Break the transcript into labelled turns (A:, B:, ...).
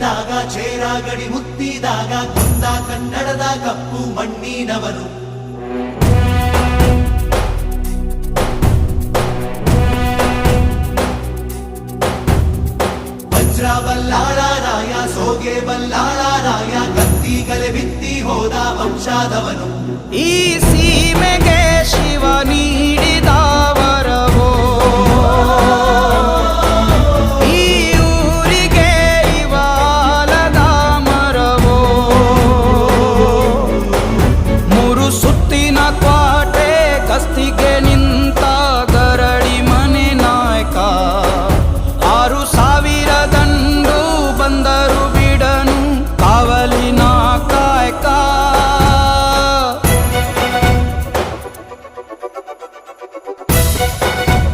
A: ಎತ್ತಿದಾಗ ಚೇರಾಗಡಿ ಮುತ್ತಿದಾಗ ಕುಂದ ಕನ್ನಡದ ಕಪ್ಪು ಮಣ್ಣಿನವನು ವಜ್ರ ಬಲ್ಲಾಳರಾಯ ಸೋಗೆ ಬಲ್ಲಾಳರಾಯ ಕತ್ತಿಗಲೆ ಬಿತ್ತಿ ಹೋದ ವಂಶಾದವನು.
B: ಈ ನೀಡಿದ ಆಸ್ತಿಗೆ ನಿಂತಾಗರ